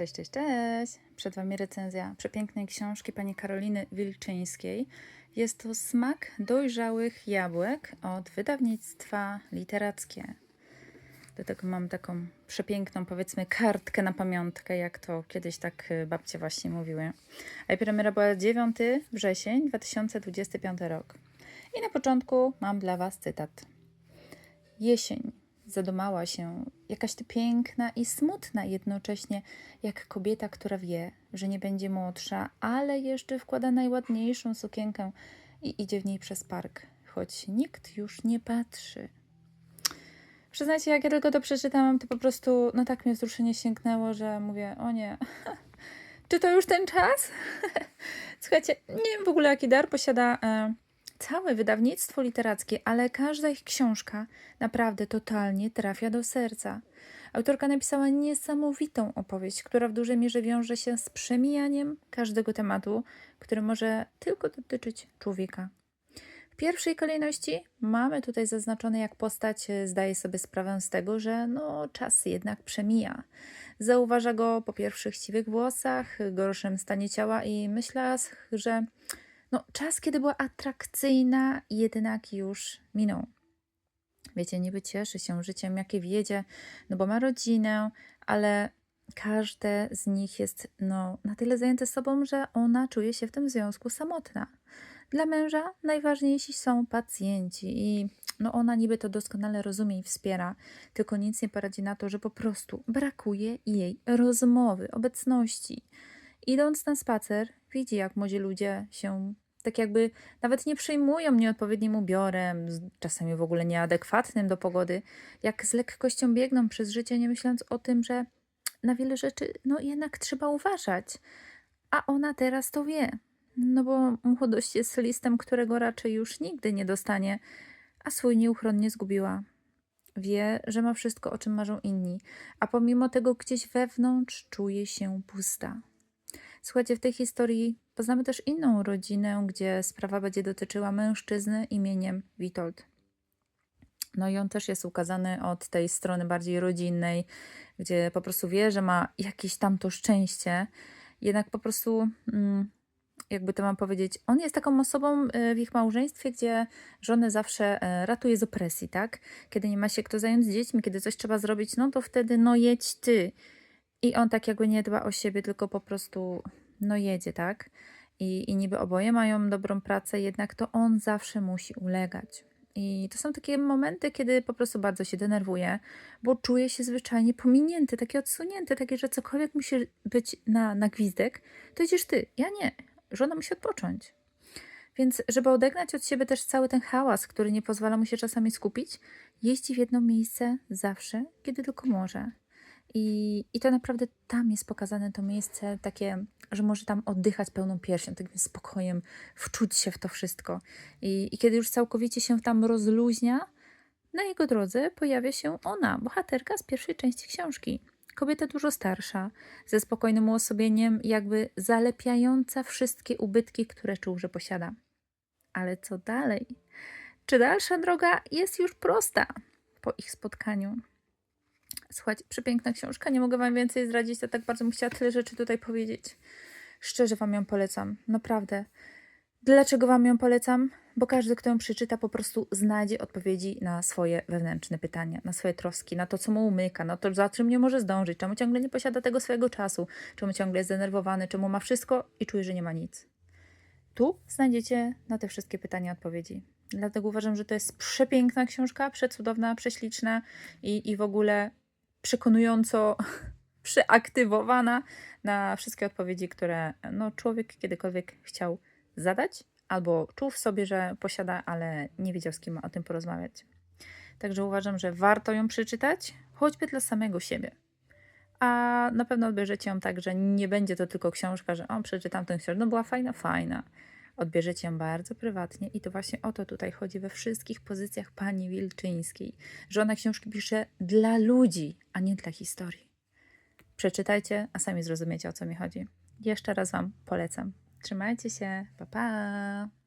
Cześć, cześć, cześć! Przed Wami recenzja przepięknej książki pani Karoliny Wilczyńskiej. Jest to Smak dojrzałych jabłek od wydawnictwa literackie. Do tego mam taką przepiękną, powiedzmy, kartkę na pamiątkę, jak to kiedyś tak y, babcie właśnie mówiły. A premiera była 9 wrzesień 2025 rok. I na początku mam dla Was cytat. Jesień zadumała się, jakaś ty piękna i smutna jednocześnie, jak kobieta, która wie, że nie będzie młodsza, ale jeszcze wkłada najładniejszą sukienkę i idzie w niej przez park, choć nikt już nie patrzy. Przyznajcie, jak ja tylko to przeczytałam, to po prostu, no tak mnie wzruszenie sięgnęło, że mówię, o nie, czy to już ten czas? Słuchajcie, nie wiem w ogóle, jaki dar posiada e, całe wydawnictwo literackie, ale każda ich książka naprawdę totalnie trafia do serca. Autorka napisała niesamowitą opowieść, która w dużej mierze wiąże się z przemijaniem każdego tematu, który może tylko dotyczyć człowieka. W pierwszej kolejności mamy tutaj zaznaczone, jak postać e, zdaje sobie sprawę z tego, że no, czas jednak przemija. Zauważa go po pierwszych siwych włosach, gorszym stanie ciała i myślała, że no, czas, kiedy była atrakcyjna, jednak już minął. Wiecie, niby cieszy się życiem, jakie wiedzie, no bo ma rodzinę, ale każde z nich jest no, na tyle zajęte sobą, że ona czuje się w tym związku samotna. Dla męża najważniejsi są pacjenci i no ona niby to doskonale rozumie i wspiera, tylko nic nie poradzi na to, że po prostu brakuje jej rozmowy, obecności. Idąc na spacer, widzi, jak młodzi ludzie się tak jakby nawet nie przyjmują nieodpowiednim ubiorem, czasami w ogóle nieadekwatnym do pogody, jak z lekkością biegną przez życie, nie myśląc o tym, że na wiele rzeczy no jednak trzeba uważać. A ona teraz to wie. No bo młodość jest listem, którego raczej już nigdy nie dostanie, a swój nieuchronnie zgubiła. Wie, że ma wszystko, o czym marzą inni, a pomimo tego gdzieś wewnątrz czuje się pusta. Słuchajcie, w tej historii poznamy też inną rodzinę, gdzie sprawa będzie dotyczyła mężczyzny imieniem Witold. No i on też jest ukazany od tej strony bardziej rodzinnej, gdzie po prostu wie, że ma jakieś tam to szczęście, jednak po prostu, mm, jakby to mam powiedzieć, on jest taką osobą e, w ich małżeństwie, gdzie żonę zawsze e, ratuje z opresji, tak? Kiedy nie ma się kto zająć dziećmi, kiedy coś trzeba zrobić, no to wtedy no jedź ty. I on tak jakby nie dba o siebie, tylko po prostu no jedzie, tak? I, I niby oboje mają dobrą pracę, jednak to on zawsze musi ulegać. I to są takie momenty, kiedy po prostu bardzo się denerwuje, bo czuje się zwyczajnie pominięty, taki odsunięty, takie, że cokolwiek musi być na, na gwizdek, to idziesz ty, ja nie. Żona musi odpocząć. Więc, żeby odegnać od siebie też cały ten hałas, który nie pozwala mu się czasami skupić, jeździ w jedno miejsce zawsze, kiedy tylko może. I, I to naprawdę tam jest pokazane to miejsce takie, że może tam oddychać pełną piersią, takim spokojem, wczuć się w to wszystko. I, I kiedy już całkowicie się tam rozluźnia, na jego drodze pojawia się ona, bohaterka z pierwszej części książki. Kobieta dużo starsza, ze spokojnym uosobieniem, jakby zalepiająca wszystkie ubytki, które czuł, że posiada. Ale co dalej? Czy dalsza droga jest już prosta po ich spotkaniu? Słuchajcie, przepiękna książka, nie mogę Wam więcej zdradzić, to tak bardzo bym chciała tyle rzeczy tutaj powiedzieć. Szczerze Wam ją polecam, naprawdę. Dlaczego Wam ją polecam? Bo każdy, kto ją przeczyta, po prostu znajdzie odpowiedzi na swoje wewnętrzne pytania, na swoje troski, na to, co mu umyka, na to, za czym nie może zdążyć, czemu ciągle nie posiada tego swojego czasu, czemu ciągle jest zdenerwowany, czemu ma wszystko i czuje, że nie ma nic. Tu znajdziecie na te wszystkie pytania odpowiedzi. Dlatego uważam, że to jest przepiękna książka, przecudowna, prześliczna i, i w ogóle przekonująco przeaktywowana na wszystkie odpowiedzi, które no, człowiek kiedykolwiek chciał zadać, albo czuł w sobie, że posiada, ale nie wiedział, z kim ma o tym porozmawiać. Także uważam, że warto ją przeczytać, choćby dla samego siebie. A na pewno odbierzecie ją tak, że nie będzie to tylko książka, że o, przeczytam tę książkę, no była fajna, fajna. Odbierzecie ją bardzo prywatnie i to właśnie o to tutaj chodzi we wszystkich pozycjach pani Wilczyńskiej, że ona książki pisze dla ludzi, a nie dla historii. Przeczytajcie, a sami zrozumiecie o co mi chodzi. Jeszcze raz Wam polecam. Trzymajcie się, pa pa!